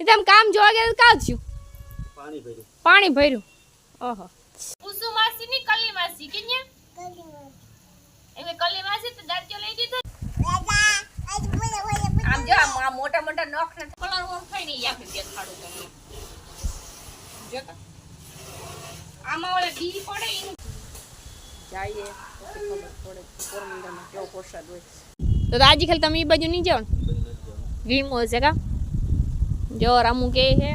એ તેમ કામ જોવા ગયા કાં થયું? પાણી ભર્યું. પાણી ભર્યું? ઓહો. ઉસુ માસી ની કલી માસી કે માસી એટલે કલી માસી તો દાંતિયો લઈ દીધો. આમ જો આ મોટા મોટા નોખ ને કલર વર થઈ ને યાર દેખાડું તમને. જો આમાં ઓલે બી પડે ઈ જઈએ પડે પોરબંદરમાં કેવો વરસાદ હોય. તો આજે ખાલી તમે એ બાજુ નહીં જાઓ ને? વીમો છે કા? જો, રામુ કે છે.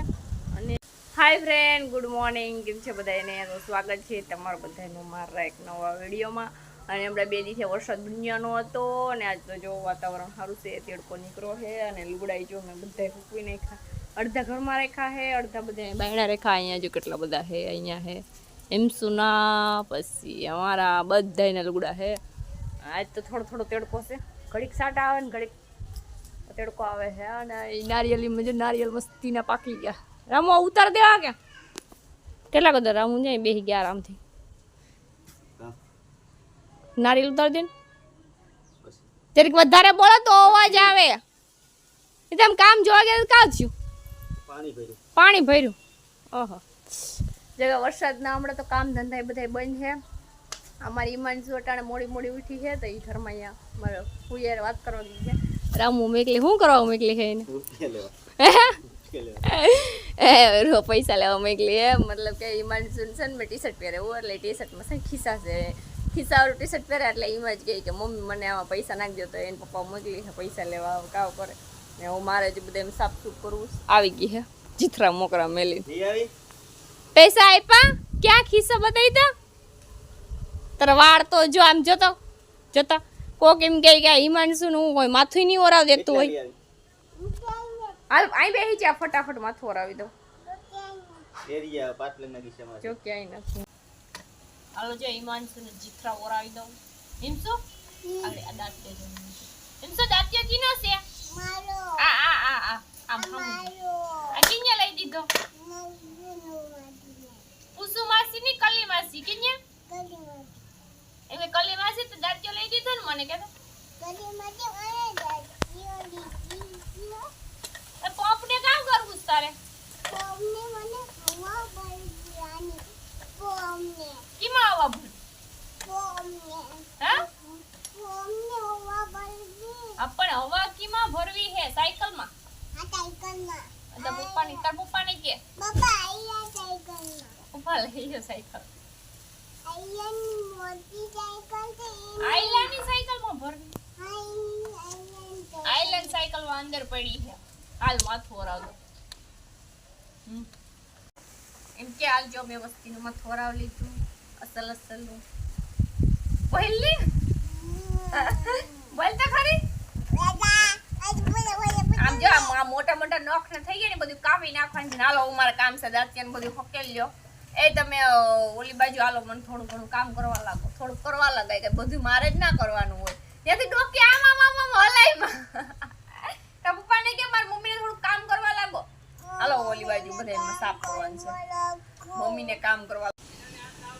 અને હાય ફ્રેન્ડ ગુડ મોર્નિંગ કેમ છે બધાને તો સ્વાગત છે તમારું બધાનું મારા એક નવા વિડીયોમાં. અને હમણાં બે દિવસે વરસાદ દુનિયાનો હતો અને આજ તો જો વાતાવરણ સારું છે, તેડકો નીકળો છે અને લુગડાઈ જો મેં બધા ફૂકવી નાખ્યા. અડધા ઘરમાં રેખા છે, અડધા બધા બાયણા રેખા. અહીંયા જો કેટલા બધા છે, અહીંયા છે. એમ સુના પછી અમારા બધાના લુગડા છે. આજ તો થોડો થોડો તેડકો છે. ઘડીક સાટા આવે ને ઘડીક તડકો આવે છે અને એ નારિયેલી જો નારિયેલ મસ્તીના પાકી ગયા. રામુ આ ઉતાર દેવા કે કેટલા કદર રામુ? જાય બેસી ગયા આરામથી. કાં? નારિયેલ ઉતાર દે ને. પછી જરીક વધારે બોલો તો અવાજ આવે. એ તેમ કામ જોવા ગયા તો કાં થયું? પાણી ભર્યું. પાણી ભર્યું. ઓહો. જગા વરસાદના હમણાં તો કામ ધંધા એ બધા બંધ છે. અમારી ઈમાન અટાણે મોડી મોડી ઉઠી છે તો એ ઘરમાં અહીંયા મારે ફૂયાર વાત કરવા ગઈ છે. રામુ મેકલી શું કરવા મેકલી છે એને ઉઠી લેવા ઉઠી લેવા એ રો પૈસા લેવા મોકલી હે મતલબ કે ઈમાન સુનસન મેં ટી શર્ટ પહેરે હું એટલે ટી શર્ટમાં છે ખિસ્સા છે ખિસ્સાવાળું ટી શર્ટ પહેરે એટલે એમાં જ કહે કે મમ્મી મને આમાં પૈસા નાખજો તો એને પપ્પા મોકલી છે પૈસા લેવા આવો કાવ કરે ને હું મારે જ બધા એમ સાફ સૂફ કરવું આવી ગઈ હે જીથરા મોકરા મેલી નહીં આવી પૈસા આપ્યા ક્યાં ખિસ્સા બતાવી દે તારા વાળ તો જો આમ જોતો જોતો કોક એમ કહે કે હિમાંશુ નું હોય માથું નહીં ઓરાવ દેતું હોય. હાલ અહીં બેસી જા ફટાફટ માથું ઓરાવી છે. જો નથી. હાલો જો ઈમાનસુ ને જીથરા ઓરાવી દઉં. હિમશુ આગળ આ દાંત દેજો હિમસુ દાંતિયો કીનો છે? આ આ આ આ. આમ હમ આ કિન્યા લઈ દીધો. ઉસુ માસી ની કલી માસી. કિન્યા એટલે કલી માસી તો દાંતિયો લઈ દીધો ને મને કે પોપને કામ કરવું છે તારે? કીમાં આવવા ભૂલ હા? આપણે હવા કીમાં ભરવી હે સાયકલમાં એટલે પપ્પાની તાર પપ્પાને કે? પપ્પા લઈ ગયો સાયકલ. આઈલાની સાયકલમાં ભરવી આઈલેન્ડ પડી છે. હાલ માથું ઓરાવ એમ કે હાલ જો મેં વસ્તીનું માથું ઓરાવ લીધું. અસલ અસલનું પહેલી બોલતા ખરી. મોટા મોટા નોખ ને થઈ ગયા ને બધું કાપી નાખવાનું છે હાલો કામ છે દાંતિયા બધું હકેલ લ્યો એ તમે ઓલી બાજુ હાલો મને થોડું ઘણું કામ કરવા લાગો. થોડું કરવા લગાય કે બધું મારે જ ના કરવાનું હોય. ત્યાંથી ડોકી આમ આમ આમ હલાયમાં તારા પપ્પાને કે મારી મમ્મીને થોડું કામ કરવા લાગો હાલો ઓલી બાજુ બધા એમાં સાફ કરવાનું છે. મમ્મીને કામ કરવા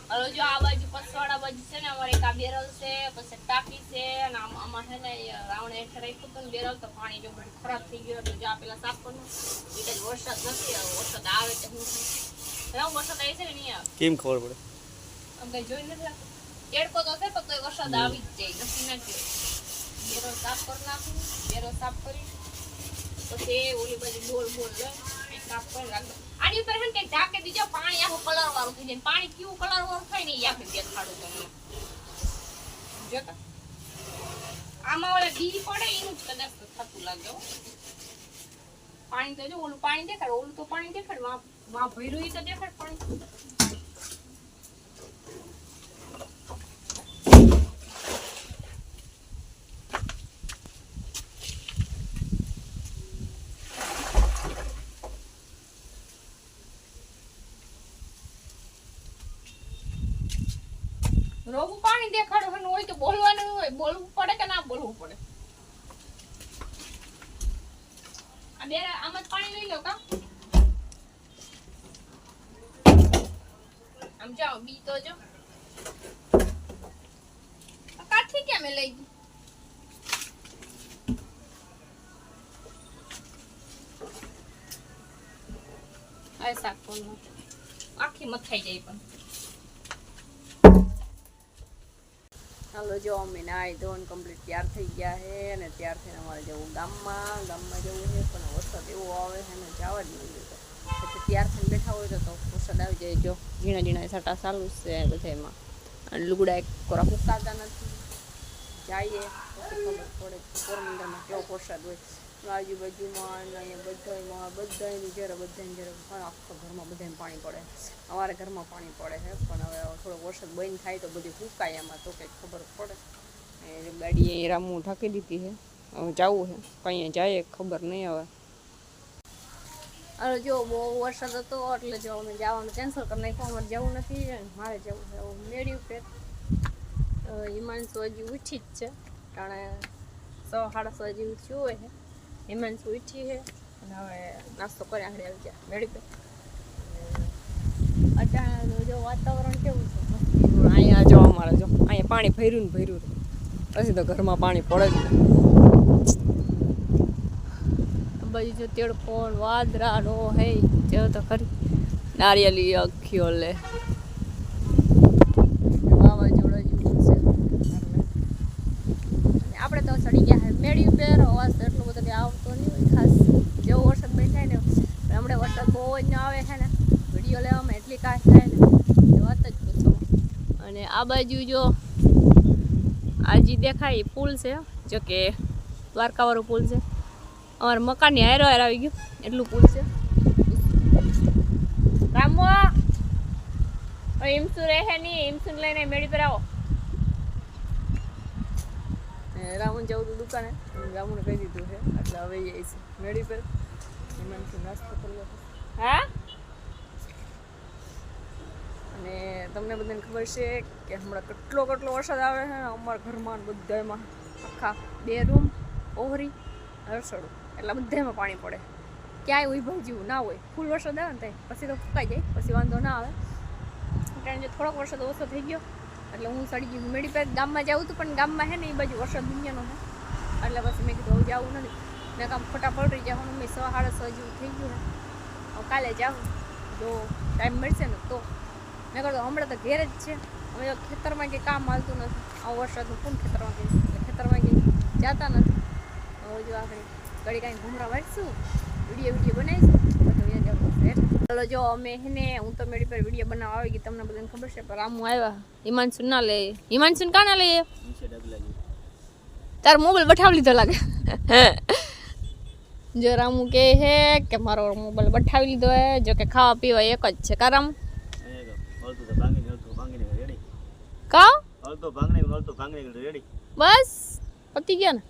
હાલો જો આ બાજુ પસવાડા બાજુ છે ને અમારે એક આ બેરલ છે પછી ટાંકી છે અને આમાં છે ને રાવણ હેઠળ રાખ્યું હતું ને બેરલ તો પાણી જો બધું ખરાબ થઈ ગયું એટલે જો આ પેલા સાફ કરવું. એટલે જ વરસાદ નથી આવ્યો વરસાદ આવે તો હું રાવ વરસાદ આવી છે કે નહીં આવે કેમ ખબર પડે? આમ કઈ જોઈ નથી રાખતું તેડકો તો છે પણ તોય વરસાદ આવી જ જાય નથી ના ગયો બેરો સાફ કરી નાખું બેરો સાફ કરી પછી ઓલી બાજુ બોલ બોલ લે એ આની ઉપર ને કંઈક દીજો, પાણી આખું કલર વાળું થઈ જાય. પાણી કેવું કલર વાળું થાય ને એ દેખાડું તમને. જોતા આમાં ઓલા ઘી પડે, એનું જ કદાચ થતું લાગે પાણી તો જો ઓલું પાણી દેખાડ, ઓલું તો પાણી દેખાડ, વા ભર્યું ઈ તો દેખાડ પાણી. રોગું પાણી દેખાડવાનું હોય તો બોલવાનું હોય, બોલવું પડે કે ના બોલવું પડે? આમ પાણી લઈ લો કા? આમ જાઓ, બી તો જો. કાઠી કેમ લઈ ગઈ? આ શાક આખી મથાઈ જાય પણ. હાલો જો અમે નાઈ ધોન કમ્પ્લીટ તૈયાર થઈ ગયા છે અને ત્યારથી અમારે જવું ગામમાં ગામમાં જવું છે પણ વરસાદ એવો આવે છે ને જવા જ નહીં તો પછી તૈયાર બેઠા હોય તો વરસાદ આવી જાય જો ઝીણા ઝીણા સાટા ચાલુ છે બધામાં અને લુગડા એક કોરા ફૂંકાતા નથી જઈએ પડે પોરબંદરમાં કેવો વરસાદ હોય આજુબાજુમાં અને અહીંયા બધામાં બધાની જ્યારે બધાની જ્યારે પણ આખા ઘરમાં બધાને પાણી પડે. અમારા ઘરમાં પાણી પડે છે, પણ હવે થોડો વરસાદ બંધ થાય તો બધી ફૂંકાય એમાં તો કંઈક ખબર પડે. એ ગાડી અહીં રામું ઢાંકી દીધી છે. હવે જવું છે. કંઈ જાય ખબર નહીં હવે. અરે જો બહુ વરસાદ હતો એટલે જો અમે જવાનું કેન્સલ કરી નાખ્યું. અમારે જવું નથી અને મારે જવું છે. એવું મેળ્યું ફેર હિમાંશુ હજી ઉઠી જ છે. કારણ સો સાડા સો હજી ઉઠ્યું હોય છે. હિમાંશુ ઉઠી છે. અને હવે નાસ્તો કરે આંગળી આવી ગયા. મેળી પે. અટાણે જો વાતાવરણ કેવું છે? અહીંયા જો અમારે જો અહીંયા પાણી ભર્યું ને ભર્યું. પછી તો ઘરમાં પાણી પડે જ બાજુ જો તેડકોણ વાદરા નો હે જો તો ખરી. નારિયેલી અખીઓ લે આપણે તો ચડી ગયા હે. મેળી પેર અવાજ તો એટલો બધો કંઈ આવતો નહીં હોય ખાસ જેવો વરસાદ બંધ થાય ને પણ હમણાં વરસાદ બહુ જ ન આવે છે ને, વીડિયો લેવામાં એટલી કાશ થાય ને વાત જ પૂછો. અને આ બાજુ જો આ દેખાય પુલ છે, જો કે દ્વારકાવાળું પુલ છે. અમારા મકાનની હાયરો હાર આવી ગયું, એટલું પુલ છે. રામો હિમસુ રહે નહીં હિમસુ લઈને મેળી પર આવો. રામુન જવું હતું દુકાને, રામુને કહી દીધું છે એટલે હવે મેળી પર. હિમાંશુ નાસ્તો કર્યો હા? અને તમને બધાને ખબર છે કે હમણાં કેટલો કેટલો વરસાદ આવે છે ને, અમારા ઘરમાં બધામાં આખા બે રૂમ, ઓહરી રસોડું એટલે બધામાં પાણી પડે. ક્યાંય ઊભા જેવું ના હોય. ફૂલ વરસાદ આવે ને ત્યાં પછી તો ફૂંકાઈ જાય, પછી વાંધો ના આવે. કારણ કે થોડોક વરસાદ ઓછો થઈ ગયો. એટલે હું સડી ગઈ મેળી પાસે ગામમાં જાઉં હતું પણ ગામમાં છે ને એ બાજુ વરસાદ દુનિયાનો છે. એટલે પછી મેં કીધું જવું નથી. મેં કામ ફટાફટ રહી જવાનું, મેં સો સાડા સો જેવું થઈ ગયું કાલે જાઉં. જો ટાઈમ મળશે ને તો. મેં કહ્યું હમણાં તો ઘેર જ છે. તો ખેતરમાં કંઈ કામ હાલતું નથી. આવો વરસાદનું કોણ ખેતરમાં ગઈ ખેતરમાં કંઈ જતા નથી. હવે જો આપણે ઘડી કાંઈ ઘૂમરા વાંચશું વીડિયો વીડિયો બનાવીશું. ચાલો જો અમે હેને હું તો મેળી પર વીડિયો બનાવવા આવી ગઈ. તમને બધાને ખબર છે પણ આમ આવ્યા. હિમાંશુ ના લે હિમાંશુ કા ના લઈએ? તાર તારો મોબાઈલ બઠાવી લીધો લાગે. જો રામુ કે હે કે મારો મોબાઈલ બઠાવી લીધો હે. જો કે ખાવા પીવા એક જ છે કા રામુ અહીંયા જો. હળતું તો ભાંગીને, હળતું ભાંગીને રેડી. કા? હળતું ભાંગીને, હળતું ભાંગીને રેડી. બસ પતી ગયા ને.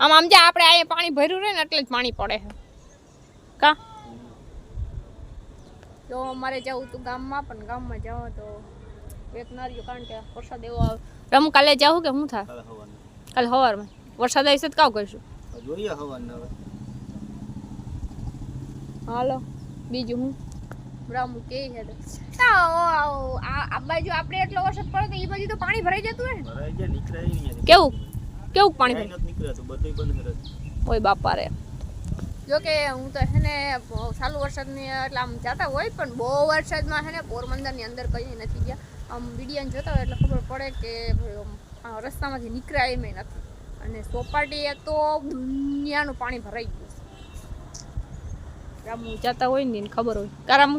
આમ આમ જે આપણે અહીંયા પાણી ભર્યું રહે ને એટલે જ પાણી પડે છે કા? જો અમારે જવું હતું ગામમાં પણ ગામમાં જાવ તો એક નારિયો કારણ કે વરસાદ એવો આવે. રમુ કાલે જાઉં કે હું થાય? કાલે સવારમાં વરસાદ આવશે તો કાવ કરશું? જોઈએ હવારનું હવે. હાલો બીજું હું? બ્રાહ્મણ કે છે તો. આ આ- આ બાજુ આપણે એટલો વરસાદ પડે તો એ બાજુ તો પાણી ભરાઈ જતું હોય ને. ભરાઈ ગયા, નીકળાય નહીં કેવું? કેવું પાણી ક્યાંય નથી નીકળાતું, બંધ કરે ઓય બાપા રે જો કે હું તો છે ને ચાલુ વરસાદની એટલે આમ જતા હોય પણ બહુ વરસાદમાં છે ને પોરબંદરની અંદર કંઈ નથી ગયા. આમ વિડીયોને જોતા હોય એટલે ખબર પડે કે ભાઈ આમ આ રસ્તામાંથી નીકળાય એમ નથી. અને સોપાટીએ તો દુનિયાનું પાણી ભરાઈ ગયું. રામુ જતા હોય ને ખબર હોય. કા રામુ?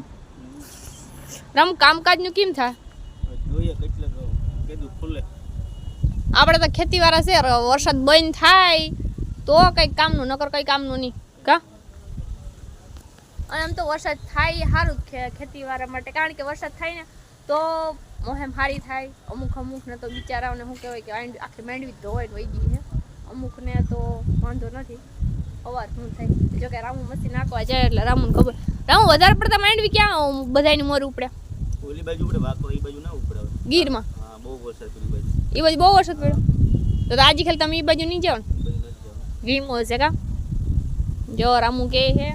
રામુ કામકાજનું કેમ થાય? જોઈએ કેટલે કીધું ખુલે. આપણે તો ખેતીવાળા છે વરસાદ બંધ થાય તો કંઈક કામનું નકર કંઈ કામનું નહીં. કા? અને આમ તો વરસાદ થાય સારું જ ખેતીવાળા માટે. કારણ કે વરસાદ થાય ને તો મોહેમ સારી થાય. અમુક અમુક ને તો બિચારાઓને શું કહેવાય કે આખી માંડવી જ ધોવાઈને વહી ગઈ છે. અમુકને તો વાંધો નથી. અવાજ શું થાય. જો કે રામુ મસ્તી નાખવા જાય એટલે રામુને ખબર. રામુ વધારે પડતા માંડવી ક્યાં બધાની મોર ઉપડ્યા ઓલી બાજુ ઉપડે વાકો એ બાજુ ના ઉપડે ગીરમાં? હા બહુ વરસાદ પેલી બાજુ. એ બાજુ બહુ વરસાદ પડ્યો. તો આજે ખાલી તમે એ બાજુ નહીં જાઓ. વીમો છે કા? જો રામુ કે છે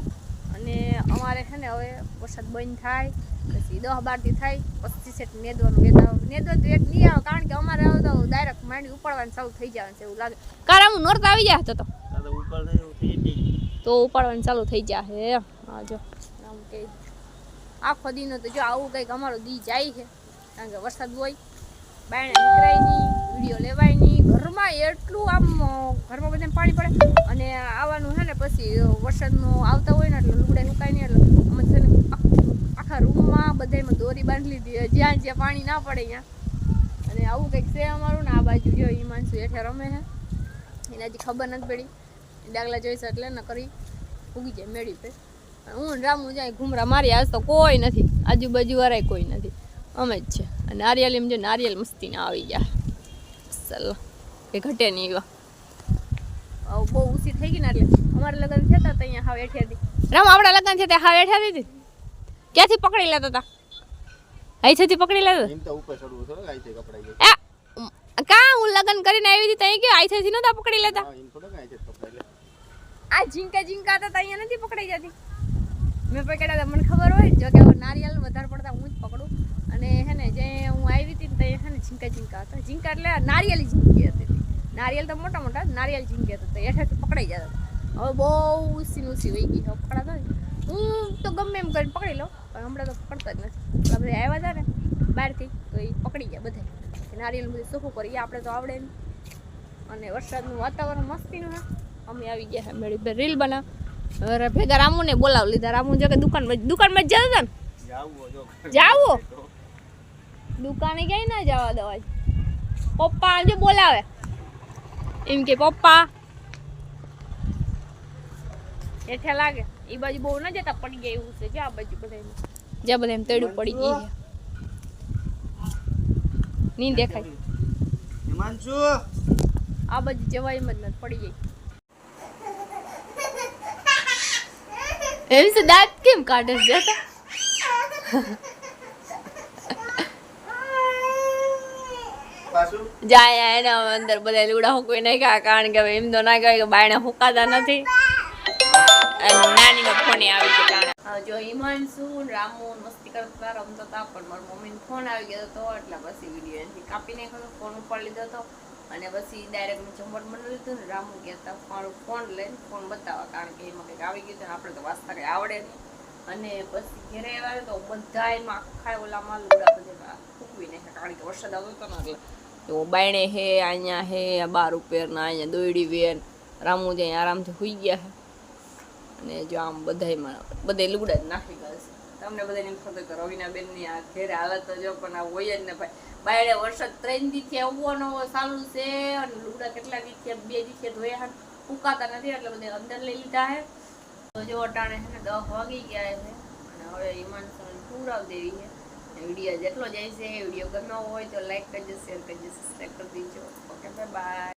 અને અમારે છે ને હવે વરસાદ બંધ થાય પછી દસ બારથી થાય પછી સેટ નેદવાનું વેતા નેદવાનું તો એક નહીં આવે કારણ કે અમારે હવે તો ડાયરેક્ટ માંડી ઉપાડવાનું ચાલુ થઈ જવાનું છે એવું લાગે. કારણ હું નોરતા આવી જાય તો. તો ઉપાડવાનું ચાલુ થઈ જાય હા, જો. આમ કે આખો દીનો તો જો આવું કંઈક અમારો દી જાય છે. કારણ કે વરસાદ હોય, બાયણે નીકળાય નહીં, વીડિયો લેવાય નહીં. ઘરમાં એટલું આમ ઘરમાં બધાને પાણી પડે. અને આવવાનું છે ને પછી વરસાદનું આવતા હોય ને એટલે લુગડા સુકાય નહીં, એટલે અમે છે ને આખા રૂમમાં બધામાં દોરી બાંધી લીધી જ્યાં જ્યાં પાણી ના પડે ત્યાં. અને આવું કંઈક છે અમારું ને આ બાજુ જો હિમાંશુ હેઠે રમે છે. એને હજી ખબર નથી પડી. ડાગલા જોઈશે એટલે ને કરી ઉગી જાય મેળી પે. હું રામું જાય ઘૂમરા મારી આજ તો કોઈ નથી આજુબાજુ વાળાય કોઈ નથી અમે જ છે. અને નારિયેલ એમ જો નારિયેલ મસ્તીના આવી ગયા. ચાલો કે ઘટે નહીં એવા. બહુ ઊંચી થઈ ગઈ ને એટલે? અમારા લગ્ન થયા હતા અહીંયા હાવ હેઠે હતી. રામ આપણા લગ્ન છે તે હાવ હેઠે હતી? ક્યાંથી પકડી લેતા હતા અહીંથી પકડી લેતા એમ તો ઉપર ચડવું થોડું આઈ કપડાઈ જાય કા હું લગ્ન કરીને આવી હતી ત્યાં ગયો અહીંથી નતા પકડી લેતા હા એમ થોડું આઈ છે કપડાઈ લે આ ઝીંકા ઝીંકા હતા અહીંયા નથી પકડાઈ જતી. મેં પકડ્યા હતા, મને ખબર હોય જો કે નારિયેલ વધારે પડતા હું જ પકડું. અને હે ને, જે હું આવી હતી ત્યાં હે ને ઝીંકા ઝીંકા હતા. ઝીંકા એટલે નારિયેલી ઝીંકી હતી. નારિયેલ તો મોટા મોટા, નારિયેલ ઝીંકી હતા. તો હેઠેથી પકડાઈ જતા હવે બહુ ઉસી ઉસી વહી ગઈ પકડાતા હું તો ગમે એમ કરીને પકડી લઉં, પણ હમણાં તો પકડતા જ નથી. આપણે આવ્યા હતા ને, બહારથી, તો એ પકડી ગયા બધા. નારિયેલ બધું સુખું કરી આપણે તો આવડે અને વરસાદનું વાતાવરણ મસ્તીનું હે અમે આવી ગયા હે મેળી બે રીલ બનાવ. હવે ભેગા રામુને બોલાવ લીધા. રામુ જો કે દુકાનમાં દુકાનમાં જ જતા હતા ને? જાવું જો. જાવો દુકાને ક્યાંય ના જવા દવા પપ્પા જો બોલાવે. એમ કે પપ્પા. હેઠે લાગે. એ બાજુ બહુ ન જતા પડી ગયા એવું છે. જો આ બાજુ બધા જ્યાં બધા એમ તેડું પડી ગઈ છે. નહીં દેખાય. હિમાંશુ. આ બાજુ જવાય એમ જ નથી પડી ગઈ. એમ છે દાંત કેમ કાઢે છે જાય એના અંદર બધા લુડા હુકવી નાખ્યા કારણ કે એમ તો ના કહેવાય કે બાયણે હુકાતા નથી અને નાનીનો ફોન આવી ગયો કારણ જો હિમાંશુ રામુ મસ્તી કરતા રમતા હતા પણ મારા મમ્મીનો ફોન આવી ગયો હતો એટલે પછી વીડિયો એનાથી કાપી નાખ્યો ફોન ઉપાડી લીધો હતો અને પછી ડાયરેક્ટ મેં જમવાનું બનાવી લીધું ને, રામુ કહેતા મારો ફોન લઈને ફોન બતાવવા કારણ કે એમાં કંઈક આવી ગયું આપણે તો વાંચતા કંઈ આવડે નહીં. અને પછી ઘરે આવ્યા તો બધા એમાં આખા ઓલામાં લુડા બધા ફૂકવી નાખ્યા, કારણ કે વરસાદ આવતો હતો ને તો બાયણે હે, અહીંયા હે બાર ઉપેરના અહીંયા દોયડી વેર રામુ અહીંયા આરામથી સુઈ ગયા અને જો આમ બધાયમાં, બધે લુગડા જ નાખી તમને બધાને એમ થતું કે રવિના બેનની આ ઘેરે હાલત જો પણ આ હોય જ ને ભાઈ. બાયડે વરસાદ ત્રણ દીથી આવવો નવો ચાલુ છે અને લુગડા કેટલા દીથી બે દીથી ધોયા છે. ફૂકાતા નથી એટલે બધે અંદર લઈ લીધા છે. તો જો અટાણે છે ને દસ વાગી ગયા છે. અને હવે ઈમાન પૂરાવ દેવી છે. વીડિયો જેટલો જાય છે, વીડિયો ગમ્યો હોય તો લાઈક કરજો શેર કરજો સબસ્ક્રાઈબ કરી દેજો. Okay bye